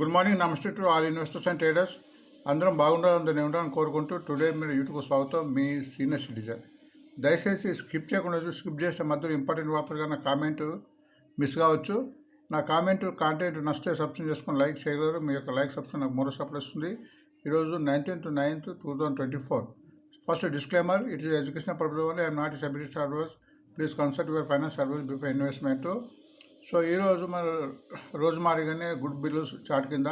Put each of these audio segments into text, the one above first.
Good morning నమస్తే to all investors and traders. అందరం బాగుండాలని నేను ఉండాలని కోరుకుంటూ టుడే మీరు యూట్యూబ్ స్వాగతం. మీ సీనియర్ సిటిజన్. దయచేసి స్కిప్ చేయకుండా చూసి స్కిప్ చేస్తే మధ్యలో ఇంపార్టెంట్ వార్తలుగా నా కామెంట్ మిస్ కావచ్చు. నా కామెంట్ కాంటెంట్ నచ్చితే సబ్స్క్రైబ్ చేసుకుని లైక్ చేయగలరు. మీ యొక్క లైక్ సబ్స్క్రైబ్ నాకు మరో సపోర్ట్ వస్తుంది. ఈరోజు nineteenth ninth two thousand twenty four. First disclaimer it is education purpose only. I'm not stability service please consult your finance service before investment. So ఈరోజు మన రోజుమారిగానే గుడ్ బిల్లు చార్ట్ కింద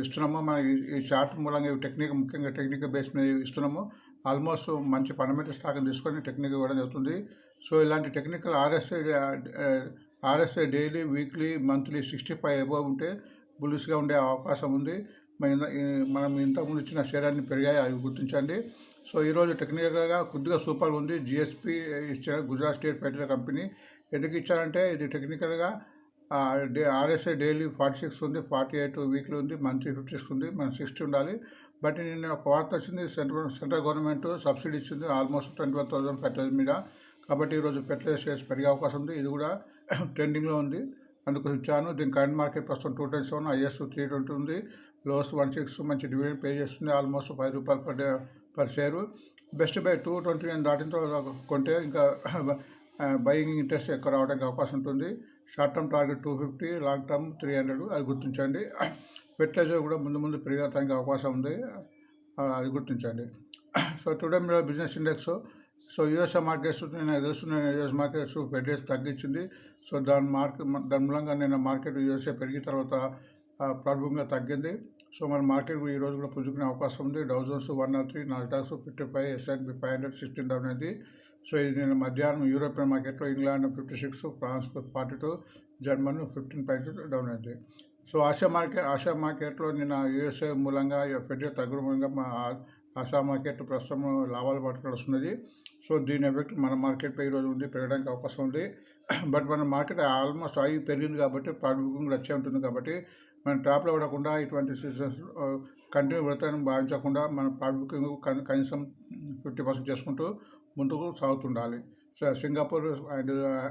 ఇస్తున్నాము. మన ఈ- చార్ట్ మూలంగా ఈ టెక్నిక్ ముఖ్యంగా టెక్నిక్ బేస్ మీద ఇస్తున్నాము. ఆల్మోస్ట్ మంచి ఫండమెంటల్ స్టాక్ని తీసుకొని టెక్నిక్ ఇవ్వడం జరుగుతుంది. సో ఇలాంటి technical RSI RSI daily weekly monthly sixty five above ఉంటే బుల్లిస్గా ఉండే అవకాశం ఉంది. మన మనం ఇంతకుముందు ఇచ్చిన షేరాన్ని పెరిగాయి అవి గుర్తించండి. సో ఈరోజు టెక్నికల్గా కొద్దిగా సూపర్ ఉంది. జిఎస్పి ఇచ్చారు గుజరాత్ స్టేట్ ఫెడరల్ కంపెనీ ఎందుకు ఇచ్చారంటే ఇది టెక్నికల్గా day RSI daily forty six ఉంది ఫార్టీ ఎయిట్ వీక్లీ ఉంది మంత్లీ ఫిఫ్టీ సిక్స్ ఉంది మనం సిక్స్టీ ఉండాలి. బట్ నిన్న ఒక వార్త వచ్చింది సెంట్రల్ సెంట్రల్ గవర్నమెంట్ సబ్సిడీ ఇచ్చింది almost twenty one thousand fertiliser మీద. కాబట్టి ఈరోజు ఫెర్టిలైజర్ షేర్స్ పెరిగే అవకాశం ఉంది. ఇది కూడా ట్రెండింగ్లో ఉంది. అందుకు ఇచ్చాను. దీని కరెంట్ మార్కెట్ ప్రస్తుతం two ten seven IS three twenty ఉంది. లోస్ట్ వన్ సిక్స్ మంచి డివిడెండ్ పే చేస్తుంది. ఆల్మోస్ట్ ఫైవ్ రూపాయలు per per share best buy two twenty nine దాటిన తర్వాత కొంటే ఇంకా బయింగ్ ఇంట్రెస్ట్ ఎక్కువ రావడానికి అవకాశం ఉంటుంది. Short term target two fifty long term three hundred అది గుర్తించండి. ఫెర్టిలైజర్ కూడా ముందు ముందు పెరిగడానికి అవకాశం ఉంది. అది గుర్తించండి. సో టుడే మీరు business index so USA markets నేను తెలుస్తున్న యూఎస్ మార్కెట్స్ ఫెడరేస్ తగ్గించింది. సో దాని మార్కెట్ దాని మూలంగా నేను మార్కెట్ యూఎస్ఏ పెరిగిన తర్వాత ప్రాబ్లంగా తగ్గింది. సో మన మార్కెట్ ఈ రోజు కూడా పుంజుకునే అవకాశం ఉంది. Dow Jones one nought three Nasdaqs fifty five S&P five hundred sixteen down అయింది సో ఇది నేను మధ్యాహ్నం యూరోపియన్ మార్కెట్లో England fifty six France forty two German fifteen points down అయింది. సో ఆసియా మార్కెట్ ఆసియా మార్కెట్లో నిన్న యూఎస్ఏ మూలంగా ఫెడరల్ తగ్గుడు మూలంగా మా ఆసియా మార్కెట్ ప్రస్తుతం లాభాలు పట్టుకొస్తున్నది సో దీని ఎఫెక్ట్ మన మార్కెట్పై ఈరోజు ఉంది పెరగడానికి అవకాశం ఉంది. బట్ మన మార్కెట్ ఆల్మోస్ట్ అవి పెరిగింది కాబట్టి ప్రాడ్ బుకింగ్ కూడా వచ్చే ఉంటుంది కాబట్టి మనం టాప్లో పడకుండా ఇటువంటి సిచ్యువేషన్స్ కంటిన్యూ పెడతానని భావించకుండా మన ప్రాడ్ బుకింగ్ కనీసం ఫిఫ్టీ పర్సెంట్ చేసుకుంటూ ముందుకు సాగుతుండాలి. So Singapore and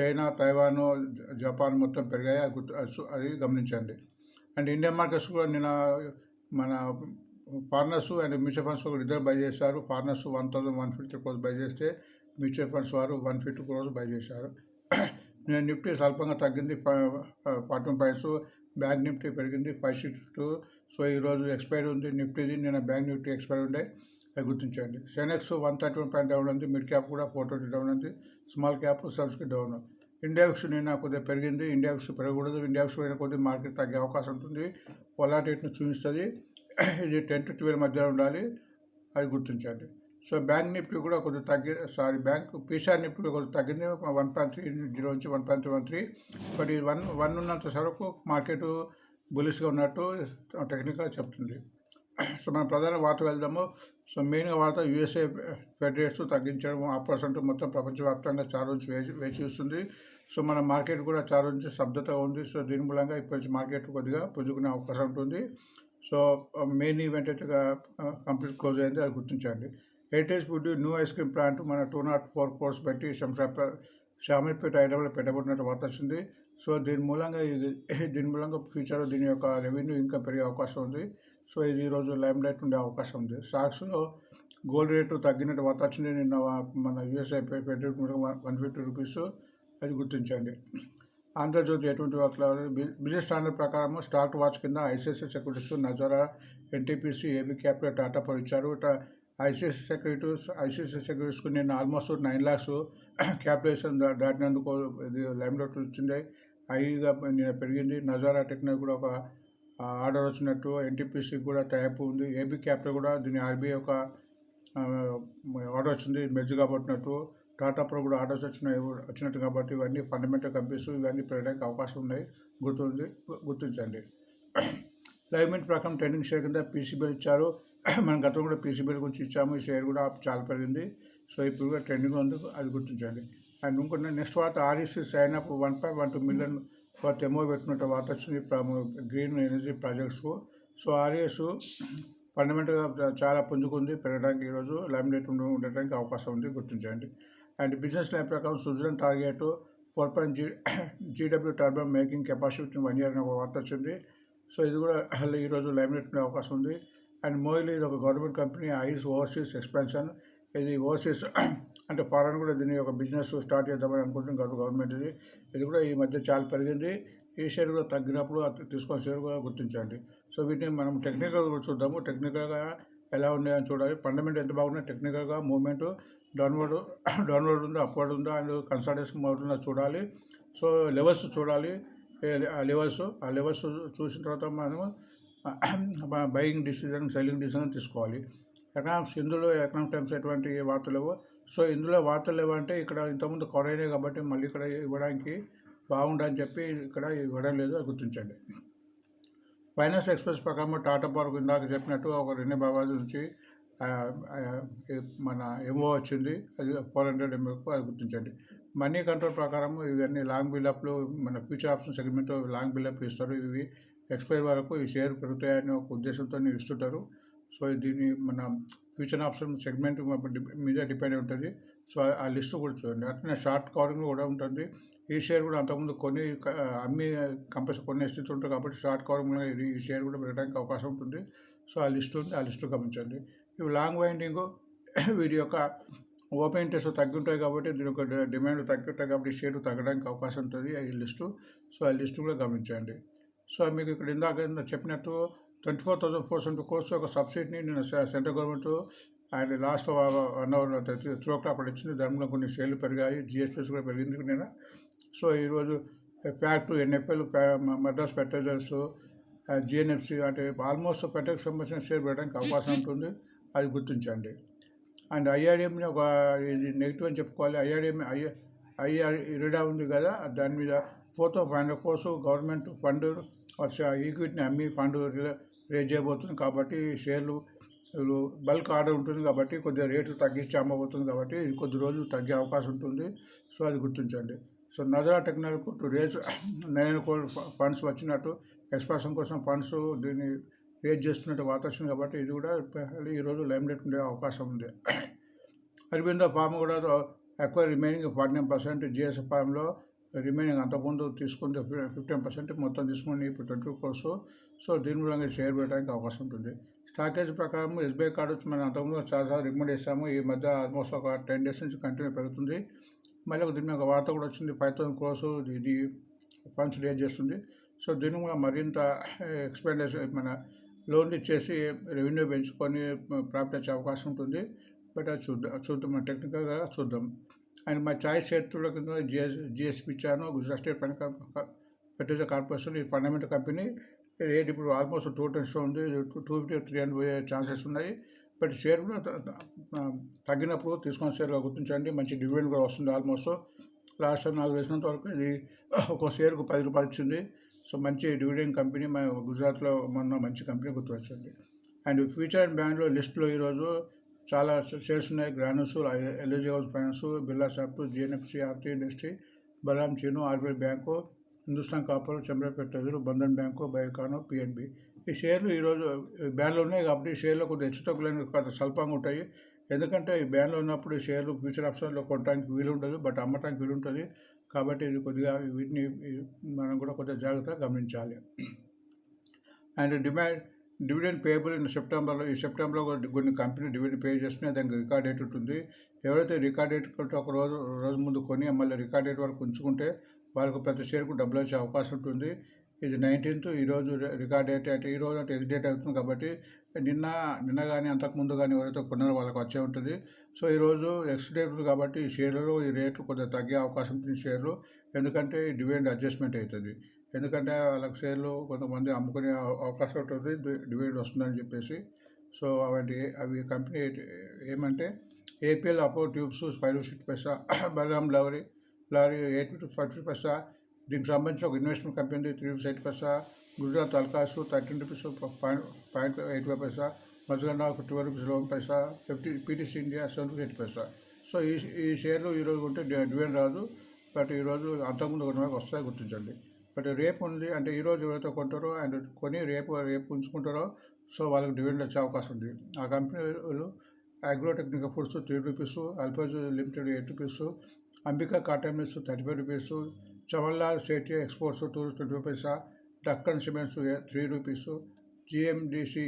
China Taiwan Japan మొత్తం పెరిగాయి. అది గుర్తు- అది గమనించండి. అండ్ ఇండియన్ మార్కెట్స్ కూడా నిన్న మన ఫారినర్స్ అండ్ మ్యూచువల్ ఫండ్స్ కూడా ఇద్దరు బై చేశారు. Foreigners one thousand one fifty crores buy చేస్తే మ్యూచువల్ ఫండ్స్ వారు వన్ ఫిఫ్టీ క్రోస్ బై చేశారు. నేను నిఫ్టీ స్వల్పంగా తగ్గింది. ఫార్టీ పాయింట్స్ బ్యాంక్ నిఫ్టీ పెరిగింది. Five six two. సో ఈరోజు ఎక్స్పైరీ ఉంది. నిఫ్టీది నేను బ్యాంక్ నిఫ్టీ ఎక్స్పైరీ ఉండే. అది గుర్తించండి. Sensex one thirty one point down ఉంది. మిడ్ క్యాప్ కూడా ఫోర్ ట్వంటీ డౌన్ ఉంది. స్మాల్ క్యాప్ సబ్స్కి డౌన్. ఇండెక్స్ నిన్న కొద్దిగా పెరిగింది. ఇండియా పెరగకూడదు. ఇండియా విక్స్ పోయిన కొద్దిగా మార్కెట్ తగ్గే అవకాశం ఉంటుంది. పొలాటేట్ని చూపిస్తుంది. ఇది టెన్ టు ట్వెల్వ్ మధ్యలో ఉండాలి. అది గుర్తించండి. సో బ్యాంక్ నిఫ్టీ కూడా కొంచెం తగ్గి సారీ బ్యాంక్ పీసీఆర్ నిఫ్టీ కూడా తగ్గింది. వన్ పాయింట్ త్రీ జీరో నుంచి one point one three. But ఈ వన్ వన్ ఉన్నంత వరకు మార్కెట్ బులిష్గా ఉన్నట్టు టెక్నికల్ చెప్తుంది. సో మనం ప్రధాన వార్త వెళ్దాము. సో మెయిన్గా వార్త యూఎస్ఏ ఫెడరేట్స్ తగ్గించడం ఆ పర్సెంట్ మొత్తం ప్రపంచవ్యాప్తంగా చాలా నుంచి వేచి వేచి చూస్తుంది. సో మన మార్కెట్ కూడా చాలా నుంచి స్తబ్దతగా ఉంది. సో దీని మూలంగా ఇప్పటి నుంచి మార్కెట్ కొద్దిగా పుంజుకునే అవకాశం ఉంటుంది. సో మెయిన్ ఈవెంట్ అయితే కంప్లీట్ క్లోజ్ అయింది అది గుర్తించండి. Heritage food new ice cream plant మన టూ నాట్ ఫోర్ కోర్స్ పెట్టి శంషాప షామీర్పేట హైదరాబాద్ పెట్టబడినట్టు వార్త వచ్చింది. సో దీని మూలంగా ఇది దీని మూలంగా ఫ్యూచర్లో దీని యొక్క రెవెన్యూ ఇంకా పెరిగే అవకాశం ఉంది. సో ఇది ఈరోజు లైమ్ లైట్ ఉండే అవకాశం ఉంది. స్టాక్స్లో గోల్డ్ రేటు తగ్గినట్టు వార్త వచ్చింది. నిన్న మన యూఎస్ఐ ఫెడరల్ వన్ ఫిఫ్టీ రూపీస్ అది గుర్తించండి. ఆంధ్రజ్యోతి ఎటువంటి వార్తలు బిజినెస్ స్టాండర్డ్ ప్రకారం స్టాక్ వాచ్ కింద ICICI securities Nazara NTPC AB capital Tata power ఇచ్చారు. ఇట్లా సెక్యూరిటీస్ ఐసిఐసిఐ సెక్యూరిటీస్కి నేను ఆల్మోస్ట్ నైన్ ల్యాక్స్ క్యాపిటేషన్ దాటినందుకు ఇది లైమ్ రోడ్ వచ్చింది హైగా నేను పెరిగింది. నజారా టెక్నిక్ కూడా ఒక ఆర్డర్ వచ్చినట్టు ఎన్టీపీసీకి కూడా టైప్ ఉంది. ఏబీ క్యాపిటల్ కూడా దీని ఆర్బీఐ ఒక ఆర్డర్ వచ్చింది. మెర్జ్ కాబట్టినట్టు టాటా ప్రో కూడా ఆర్డర్స్ వచ్చిన వచ్చినట్టు కాబట్టి ఇవన్నీ ఫండమెంటల్ కంపెనీస్ ఇవన్నీ పెరగడానికి అవకాశం ఉన్నాయి. గుర్తుంది గుర్తించండి. గుర్తించండి లైవ్మెంట్ ప్రకారం ట్రైనింగ్ షేర్ కింద పీసీబీలు ఇచ్చారు. మనం గతంలో కూడా పీసీబీల గురించి ఇచ్చాము ఈ షేర్ కూడా చాలా పెరిగింది. సో ఇప్పుడు కూడా ట్రెండింగ్ ఉంది అది గుర్తించండి. అండ్ ఇంకొక నెక్స్ట్ వార్త REC sign up one point one two million worth ఎమో పెట్టినట్టు వార్త వచ్చింది green energy projects. So RES ఫండమెంటల్గా చాలా పుంజుకుంది పెరగడానికి ఈరోజు లామినేట్ ఉండ ఉండడానికి అవకాశం ఉంది గుర్తించండి. అండ్ బిజినెస్ లైన్ ప్రకారం Suzlon target four point G GW turbine making capacity one year అనే ఒక వార్త వచ్చింది. సో ఇది కూడా ఈరోజు లామినేట్ ఉండే అవకాశం ఉంది. అండ్ మోయిల్ ఇది ఒక గవర్నమెంట్ కంపెనీ ఐస్ ఓవర్సీస్ ఎక్స్పెన్షన్. ఇది ఓవర్సీస్ అంటే ఫారెన్ కూడా దీని ఒక బిజినెస్ స్టార్ట్ చేద్దామని అనుకుంటుంది గవర్నమెంట్ ఇది. ఇది కూడా ఈ మధ్య చాలా పెరిగింది. ఈ షేర్ కూడా తగ్గినప్పుడు తీసుకున్న షేర్ కూడా గుర్తించండి. సో వీటిని మనం టెక్నికల్ కూడా చూద్దాము. టెక్నికల్గా ఎలా ఉన్నాయని చూడాలి. ఫండమెంట్ ఎంత బాగున్నాయి టెక్నికల్గా మూవ్మెంట్ డౌన్వర్డ్ డౌన్వర్డ్ ఉందా అప్వర్డ్ ఉందా అండ్ కన్సల్టేషన్ అవుతుందా చూడాలి. సో లెవెల్స్ చూడాలి. ఆ లెవెల్స్ ఆ లెవెల్స్ చూసిన తర్వాత మనము బయింగ్ డిసిజన్ సెల్లింగ్ డిసిజన్ తీసుకోవాలి. ఎకనామిక్స్ ఇందులో ఎకనామిక్ టైమ్స్ ఎటువంటి వార్తలు లేవు. సో ఇందులో వార్తలు లేవంటే ఇక్కడ ఇంతకుముందు కవర్ కాబట్టి మళ్ళీ ఇక్కడ ఇవ్వడానికి బాగుండని చెప్పి ఇక్కడ ఇవ్వడం లేదు అది గుర్తించండి. ఫైనాన్స్ ఎక్స్ప్రెస్ ప్రకారం టాటా పార్క్ ఇందాక చెప్పినట్టు ఒక రెండు బాబాద్ నుంచి మన ఎంఓ వచ్చింది. అది ఫోర్ హండ్రెడ్ ఎంఓకు అది గుర్తించండి. మనీ కంట్రోల్ ప్రకారం ఇవన్నీ లాంగ్ బిల్డప్లు మన future option segment long buildup ఇస్తారు. ఇవి ఎక్స్పైర్ వరకు ఈ షేర్ పెరుగుతాయని ఒక ఉద్దేశంతో ఇస్తుంటారు సో దీన్ని మన ఫ్యూచర్ ఆప్షన్ సెగ్మెంట్ మీద డిపెండ్ ఉంటుంది. సో ఆ- లిస్ట్ కూడా చూడండి. అట్లనే షార్ట్ కవరింగ్ కూడా ఉంటుంది. ఈ షేర్ కూడా అంతకుముందు కొన్ని అమ్మి కంపల్సరీ కొన్ని స్థితి ఉంటుంది కాబట్టి షార్ట్ కవరింగ్ ఈ షేర్ కూడా పెరగడానికి అవకాశం ఉంటుంది. సో ఆ లిస్ట్ ఉంది. ఆ లిస్ట్ గమనించండి. ఇవి లాంగ్ వైండింగ్ వీటి యొక్క ఓపెన్ ఇంట్రెస్ట్ తగ్గుంటాయి కాబట్టి దీని యొక్క డిమాండ్ తగ్గి ఉంటాయి కాబట్టి షేర్ తగ్గడానికి అవకాశం ఉంటుంది. ఈ లిస్టు సో ఆ లిస్టు కూడా గమనించండి. సో మీకు ఇక్కడ ఇందాక చెప్పినట్టు twenty four thousand four seventy crores ఒక సబ్సిడీని నేను central government and last one hour three clock అప్పుడు ఇచ్చింది. దానిలో కొన్ని సేల్లు పెరిగాయి. జిఎస్పీస్ కూడా పెరిగింది నేను సో ఈరోజు FACT NFL Madras fertilizers GNFC అంటే ఆల్మోస్ట్ ఫెటర్కి సంబంధించిన షేర్ పెట్టడానికి అవకాశం ఉంటుంది. అది గుర్తించండి. అండ్ ఐఆర్డిఎంని ఒక ఇది నెగిటివ్ అని చెప్పుకోవాలి. ఐఆర్డిఎం ఐ ఐఆర్ ఇరిడా ఉంది కదా. దాని మీద four five hundred crores government fund ఈక్విటీని అమ్మి ఫండ్ రేజ్ చేయబోతుంది కాబట్టి షేర్లు బల్క్ ఆర్డర్ ఉంటుంది కాబట్టి కొద్దిగా రేట్లు తగ్గించి అమ్మబోతుంది కాబట్టి ఇది కొద్ది రోజులు తగ్గే అవకాశం ఉంటుంది. సో అది గుర్తించండి. So Nazara technology to raise nine funds వచ్చినట్టు ఎక్స్పాన్షన్ కోసం ఫండ్స్ దీన్ని రేజ్ చేస్తున్నట్టు వాతావరణం కాబట్టి ఇది కూడా ఈరోజు లైమ్ లైట్ ఉండే అవకాశం ఉంది. అరవింద ఫామ్ కూడా ఎక్కువ remaining forty nine percent GSF ఫార్మ్లో remaining అంతకుముందు తీసుకుని ఫిఫ్టీన్ పర్సెంట్ మొత్తం తీసుకుని ఇప్పుడు ట్వంటీ కోర్సు సో దీని మూలంగా షేర్ పెట్టడానికి అవకాశం ఉంటుంది. స్టాకేజ్ ప్రకారం ఎస్బీఐ కార్డు వచ్చి మనం అంతకుముందు చాలాసార్లు రికమెండ్ చేస్తాము ఈ మధ్య ఆల్మోస్ట్ ఒక టెన్ డేస్ నుంచి కంటిన్యూ పెరుగుతుంది. మళ్ళీ ఒక దీని మీద ఒక వార్త కూడా వచ్చింది. ఫైవ్ థౌసండ్ క్రోర్స్ ఇది ఫండ్స్ రేజ్ చేస్తుంది. సో దీని కూడా మరింత ఎక్స్పెండేషన్ మన లోన్ ఇచ్చేసి రెవెన్యూ పెంచుకొని ప్రాఫిట్ వచ్చే అవకాశం ఉంటుంది. బట్ అది చూద్దాం చూద్దాం. మనం టెక్నికల్గా చూద్దాం. అండ్ మా చాయిస్ చేతుల కింద జిఎస్ జిఎస్పి ఇచ్చాను. గుజరాత్ స్టేట్ పని ఫెర్టిలైజర్ కార్పొరేషన్ ఈ ఫండమెంటల్ కంపెనీ రేట్ ఇప్పుడు ఆల్మోస్ట్ టూ టెన్స్ ఉంది. టూ ఫిఫ్టీ త్రీ హండ్రెడ్ పోయే ఛాన్సెస్ ఉన్నాయి. బట్ షేర్ కూడా తగ్గినప్పుడు తీసుకున్న షేర్గా గుర్తించండి. మంచి డివిడెండ్ కూడా వస్తుంది ఆల్మోస్ట్. లాస్ట్ టైం నాకు తెలిసినంత వరకు ఇది ఒక షేర్కు పది రూపాయలు ఇచ్చింది. సో మంచి డివిడెండ్ కంపెనీ మన గుజరాత్లో మొన్న మంచి కంపెనీ గుర్తువచ్చింది అండ్ ఫ్యూచర్ అండ్ బ్యాండ్లో లిస్ట్లో ఈరోజు చాలా షేర్స్ ఉన్నాయి. Granules LIG house finance Birla soft GNFC Aarti industry బలాం చీను RBI bank Hindustan copper Chandrapeta Bandhan bank బయోకాను PNB ఈ షేర్లు ఈరోజు బ్యాన్లో ఉన్నాయి కాబట్టి ఈ షేర్లు కొద్దిగా హెచ్చుతగ్గులైన కొంత స్వల్పంగా ఉంటాయి. ఎందుకంటే ఈ బ్యాన్లో ఉన్నప్పుడు ఈ షేర్లు ఫ్యూచర్ ఆప్షన్లో కొనడానికి వీలు ఉండదు బట్ అమ్మటానికి వీలు ఉంటుంది కాబట్టి ఇది కొద్దిగా వీటిని మనం కూడా కొద్దిగా జాగ్రత్తగా గమనించాలి. And demand dividend payable in సెప్టెంబర్లో ఈ సెప్టెంబర్లో కొన్ని కంపెనీ డివిడెండ్ పే చేస్తున్నాయి దానికి రికార్డ్ డేట్ ఉంటుంది. ఎవరైతే రికార్డ్ డేట్ కంటే ఒక రోజు రోజు ముందు కొని మళ్ళీ రికార్డ్ డేట్ వరకు ఉంచుకుంటే వాళ్ళకు ప్రతి షేర్కు డబ్బులు వచ్చే అవకాశం ఉంటుంది. ఇది నైన్టీన్త్ ఈరోజు రికార్డ్ డేట్ అంటే ఈ రోజు అంటే ఎక్స్ డేట్ అవుతుంది కాబట్టి నిన్న నిన్న కానీ అంతకుముందు కానీ ఎవరైతే కొన్నారో వాళ్ళకి వచ్చే ఉంటుంది. సో ఈరోజు ఎక్స్ డేట్ ఉంది కాబట్టి ఈ షేర్లలో ఈ రేట్లు కొద్దిగా తగ్గే అవకాశం ఉంటుంది షేర్లు. ఎందుకంటే డివిడెండ్ అడ్జస్ట్మెంట్ అవుతుంది. ఎందుకంటే వాళ్ళకి షేర్లు కొంతమంది అమ్ముకునే అవకాశం ఉంటుంది డివిడెండ్ వస్తుందని చెప్పేసి. సో అవంటి అవి కంపెనీ ఏమంటే APL Apollo tubes five six paisa Balram లవరీ లారీ ఎయిట్ టు ఫార్టీ పైసా దీనికి సంబంధించిన ఒక investment company three rupees eight paisa Gujarat అల్కాసు thirteen rupees point point eight five paisa మజగండా ఒక twelve rupees loan paisa fifty PTC India seven rupees eight paisa. So ఈ ఈ షేర్లు ఈరోజు ఉంటే డి- రాదు బట్ ఈరోజు అంతకుముందు కొన్ని వస్తాయి గుర్తించండి. బట్ రేపు ఉంది. అంటే ఈరోజు ఎవరైతే కొంటారో అండ్ కొని రేపు రేపు ఉంచుకుంటారో సో వాళ్ళకి డివిడెండ్ వచ్చే అవకాశం ఉంది. ఆ కంపెనీలు agrotechnical foods three rupees అల్పజ్ limited eight rupees Ambika cotton mills thirty five rupees Chamanlal Setia exports two twenty five paisa Deccan cements three rupees GMDC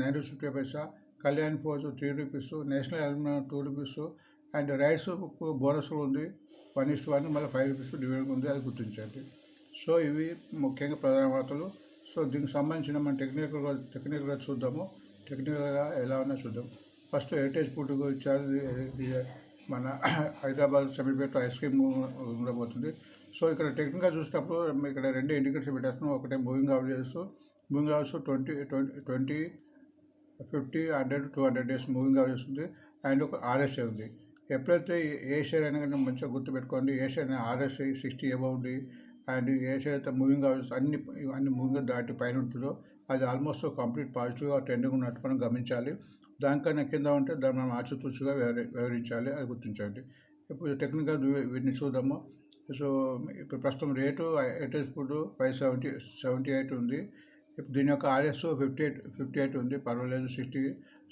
nine rupees fifty paisa Kalyan force three rupees national aluminium two rupees and rice bonus ఉంది. One is one మళ్ళీ five rupees dividend ఉంది. అది గుర్తించండి. So ఇవి ముఖ్యంగా ప్రధాన వార్తలు. So దీనికి సంబంధించిన మన టెక్నికల్గా టెక్నికల్గా చూద్దాము. టెక్నికల్గా ఎలా ఉన్నా చూద్దాం. ఫస్ట్ హెరిటేజ్ ఫుడ్ ఇచ్చారు మన హైదరాబాద్ సమీపేట ఐస్ క్రీమ్ ఉండబోతుంది. సో ఇక్కడ టెక్నికల్గా చూసినప్పుడు ఇక్కడ రెండు ఇండికేటర్స్ పెట్టేస్తున్నాం. ఒకటే moving averages moving averages twenty twenty twenty fifty hundred two hundred days moving averages ఉంది. అండ్ ఒక ఆర్ఎస్ఏ ఉంది. ఎప్పుడైతే ఏ షేర్ అయినా కానీ మంచిగా గుర్తుపెట్టుకోండి. ఏ షేర్ అయినా ఆర్ఎస్ఐ సిక్స్టీ అబౌవ్ ఉంది. అండ్ ఏ మూవింగ్ అవర్స్ అన్ని అన్ని మూవింగ్ దాటి పైన ఉంటుందో అది ఆల్మోస్ట్ కంప్లీట్ పాజిటివ్గా ట్రెండింగ్ ఉన్నట్టు మనం గమనించాలి. దానికన్నా కింద ఉంటే దాన్ని మనం ఆచితూచిగా వివరి వివరించాలి అది గుర్తించండి. ఇప్పుడు టెక్నికల్ వీటిని చూద్దాము. సో ఇప్పుడు ప్రస్తుతం rate ఎయిటెస్ food five seventy seventy eight ఉంది. ఇప్పుడు దీని యొక్క RS fifty eight fifty eight ఉంది. పర్వాలేదు సిక్స్టీ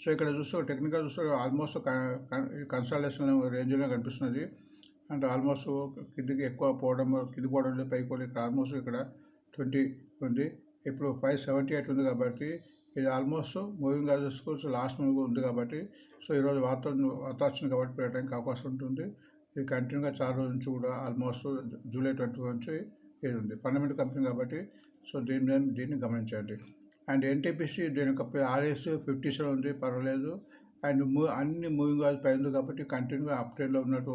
సో ఇక్కడ చూస్తే టెక్నికల్ చూస్తే ఆల్మోస్ట్ కన్సల్టేషన్ రేంజ్లో కనిపిస్తున్నది. అంటే ఆల్మోస్ట్ కిందికి ఎక్కువ పోవడం కింది పోవడం లేదు పైకి పోవడం ఇక్కడ ఆల్మోస్ట్ ఇక్కడ ట్వంటీ ఉంది. ఇప్పుడు ఫైవ్ సెవెంటీ ఎయిట్ ఉంది కాబట్టి ఇది almost moving averages last move ఉంది కాబట్టి సో ఈరోజు వార్త వార్త కాబట్టి పెట్టడానికి అవకాశం ఉంటుంది. ఇది కంటిన్యూగా చాలా రోజుల నుంచి కూడా ఆల్మోస్ట్ జూలై ట్వంటీ నుంచి ఇది ఉంది. ఫండమెంటల్ కంపెనీ కాబట్టి సో దీని దీన్ని గమనించండి. అండ్ ఎన్టీపీసీ దీని యొక్క ఆర్ఎస్ ఫిఫ్టీ సెవెన్ ఉంది పర్వాలేదు. అండ్ మూ అన్ని మూవింగ్ అవర్స్ పై ఉంది కాబట్టి కంటిన్యూగా అప్ ట్రెండ్లో ఉన్నట్టు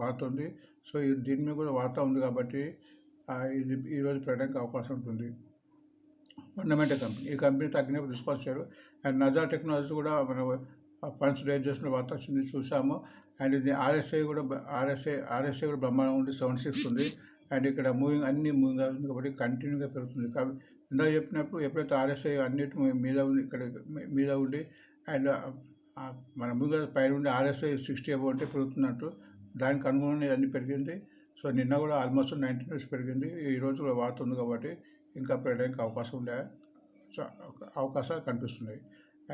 వార్త ఉంది సో ఇది దీని మీద కూడా వార్త ఉంది కాబట్టి ఇది ఈరోజు పెట్టడానికి అవకాశం ఉంటుంది. ఫండమెంటల్ కంపెనీ ఈ కంపెనీ తగ్గినప్పుడు తీసుకొచ్చారు అండ్ నజా టెక్నాలజీ కూడా మన ఫండ్స్ రేజ్ చేసిన వార్త వచ్చింది చూసాము. అండ్ ఇది ఆర్ఎస్ఐ కూడా ఆర్ఎస్ఐ ఆర్ఎస్ఐ కూడా బ్రహ్మాండం ఉంది. సెవెన్ సిక్స్ ఉంది. అండ్ ఇక్కడ మూవింగ్ అన్ని మూవింగ్ ఉంది కాబట్టి కంటిన్యూగా పెరుగుతుంది. కాబట్టి ఇందాక చెప్పినప్పుడు ఎప్పుడైతే ఆర్ఎస్ఐ అన్నిటి మీద ఉంది ఇక్కడ మీద ఉండి అండ్ మన ముందుగా పైనుండి ఆర్ఎస్ఐ సిక్స్టీ అబౌ అంటే పెరుగుతున్నట్టు దానికి అనుగుణంగా అన్ని పెరిగింది. సో నిన్న కూడా ఆల్మోస్ట్ నైన్టీన్ రూపీస్ పెరిగింది. ఈ రోజు కూడా వార్త ఉంది కాబట్టి ఇంకా పెరగడానికి అవకాశం ఉండే అవకాశాలు కనిపిస్తున్నాయి.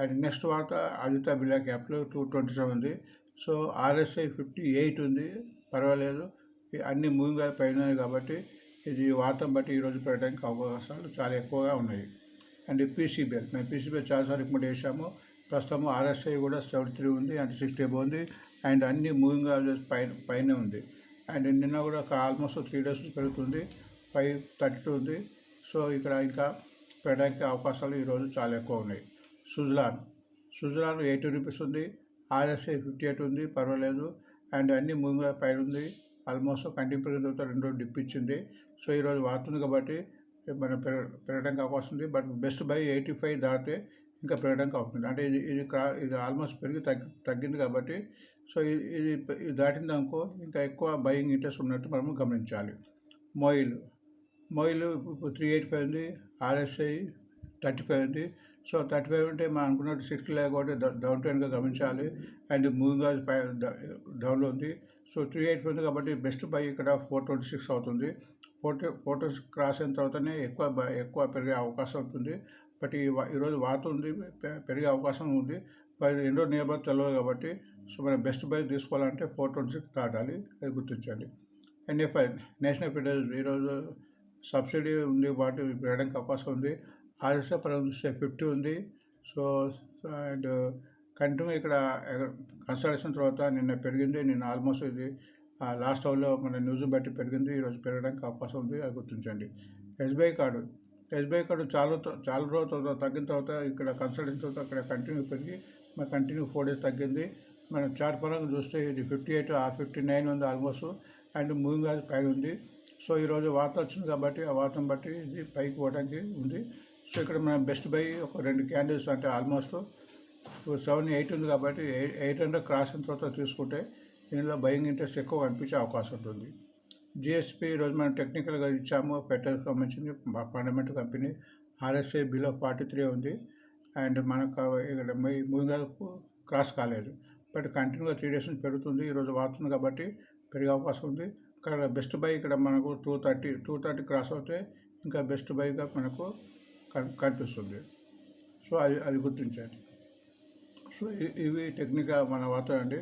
అండ్ నెక్స్ట్ వార్త Aditya Birla capital two twenty seven ఉంది. సో ఆర్ఎస్ఐ ఫిఫ్టీ ఎయిట్ ఉంది. పర్వాలేదు. అన్ని మూవింగ్ పైన కాబట్టి ఇది వార్తను బట్టి ఈరోజు పెరగడానికి అవకాశాలు చాలా ఎక్కువగా ఉన్నాయి. అండ్ పీసీబీఎల్ మేము పీసీబీఎల్ చాలాసార్లు రికమెండ్ చేశాము. ప్రస్తుతం ఆర్ఎస్ఐ కూడా సెవెంటీ త్రీ ఉంది అండ్ సిక్స్టీ ఉంది. అండ్ అన్ని మూవింగ్ యావరేజ్ పైన పైన ఉంది. అండ్ నిన్న కూడా ఒక ఆల్మోస్ట్ త్రీ డేస్ పెరుగుతుంది. ఫైవ్ థర్టీ టూ ఉంది. సో ఇక్కడ ఇంకా పెట్టడానికి అవకాశాలు ఈరోజు చాలా ఎక్కువ ఉన్నాయి. సుజలాన్ సుజలాన్ ఎయిటీ రూపీస్ ఉంది. ఆర్ఎస్ఐ ఫిఫ్టీ ఎయిట్ ఉంది పర్వాలేదు. అండ్ అన్ని మూవింగ్ పైన ఉంది. ఆల్మోస్ట్ కంటిన్యూ పెరిగిన తర్వాత రెండు రోజులు డిప్ ఇచ్చింది. సో ఈరోజు వాడుతుంది కాబట్టి మనం పెరగ పెరగడానికి అవకాశం ఉంది. But best buy eighty five దాటితే ఇంకా పెరగడానికి అవుతుంది అంటే ఇది ఇది ఇది ఆల్మోస్ట్ పెరిగి తగ్గి తగ్గింది కాబట్టి సో ఇది ఇది ఇది దాటింది అనుకో ఇంకా ఎక్కువ బయింగ్ ఇంట్రెస్ట్ ఉన్నట్టు మనము గమనించాలి. మొయిల్ మొయిల్ ఇప్పుడు త్రీ ఎయిట్ ఫైవ్ ఉంది ఆర్ఎస్ఐ థర్టీ ఫైవ్ ఉంది. సో థర్టీ ఫైవ్ ఉంటే మనం అనుకున్నట్టు సిక్స్టీ లేకపోతే డౌన్ ట్రెండ్గా గమనించాలి. అండ్ మూవింగ్ యావరేజ్ పై డౌన్లో ఉంది. సో త్రీ ఎయిట్ ఉంది కాబట్టి బెస్ట్ బై ఇక్కడ ఫోర్ ట్వంటీ సిక్స్ అవుతుంది. ఫోర్ ఫోర్ ట్వంటీ క్రాస్ అయిన తర్వాతనే ఎక్కువ ఎక్కువ పెరిగే అవకాశం ఉంటుంది. బట్ ఈ ఈరోజు వాత ఉంది పెరిగే అవకాశం ఉంది. మరి రెండో నియర్ తెలియదు కాబట్టి సో మనం బెస్ట్ బై తీసుకోవాలంటే ఫోర్ ట్వంటీ సిక్స్ దాటాలి అది గుర్తించండి ఎన్ఎఫ్ఐ నేషనల్ ఫెడరల్ ఈరోజు సబ్సిడీ ఉంది వాటి పెరగడానికి అవకాశం ఉంది. ఆర్ఎస్ఏ పరంగా చూస్తే ఫిఫ్టీ ఉంది. సో అండ్ కంటిన్యూ ఇక్కడ కన్సల్టేషన్ తర్వాత నిన్న పెరిగింది నిన్న ఆల్మోస్ట్ ఇది లాస్ట్ అవర్లో మన న్యూస్ బట్టి పెరిగింది ఈరోజు పెరగడానికి అవకాశం ఉంది అది గుర్తించండి. ఎస్బీఐ కార్డు ఎస్బీఐ కార్డు చాలా చాలా రోజుల తగ్గిన తర్వాత ఇక్కడ కన్సల్టేషన్ తర్వాత అక్కడ కంటిన్యూ పెరిగి మరి కంటిన్యూ ఫోర్ డేస్ తగ్గింది. మనం చార్ట్ పరంగా చూస్తే ఇది ఫిఫ్టీ ఎయిట్ ఆ ఫిఫ్టీ నైన్ ఉంది ఆల్మోస్ట్. అండ్ మూవింగ్ అది పై ఉంది. సో ఈరోజు వార్త వచ్చింది కాబట్టి ఆ వార్తను బట్టి ఇది పైకి పోవడానికి ఉంది. సో ఇక్కడ మనం బెస్ట్ బై ఒక రెండు క్యాండిల్స్ అంటే ఆల్మోస్ట్ సెవెన్ ఎయిట్ ఉంది కాబట్టి ఎయిట్ హండ్రెడ్ క్రాస్ అయిన తర్వాత తీసుకుంటే దీనిలో బయింగ్ ఇంట్రెస్ట్ ఎక్కువ కనిపించే అవకాశం ఉంటుంది. జిఎస్పి ఈరోజు మనం టెక్నికల్గా ఇచ్చాము. పెట్రోల్కి సంబంధించింది fundamental company RSI below forty three ఉంది. అండ్ మనకు ఇక్కడ మూవింగ్ క్రాస్ కాలేదు. బట్ కంటిన్యూగా త్రీ డేస్ నుంచి పెరుగుతుంది. ఈరోజు వాడుతుంది కాబట్టి పెరిగే అవకాశం ఉంది. ఇక్కడ బెస్ట్ బై ఇక్కడ మనకు two thirty two thirty cross అవుతే ఇంకా బెస్ట్ బైగా మనకు కన్- కనిపిస్తుంది. సో అది అది గుర్తించండి సో ఇవి టెక్నిక్గా మన వార్త అండి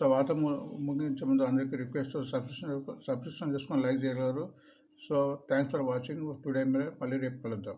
సో వార్త ము- ముగించే ముందు అందరికీ రిక్వెస్ట్ సబ్స్క్రిప్షన్ సబ్స్క్రిప్షన్ చేసుకొని లైక్ చేయగలరు. So thanks for watching. Today మీరు మళ్ళీ రేపు కలుద్దాం.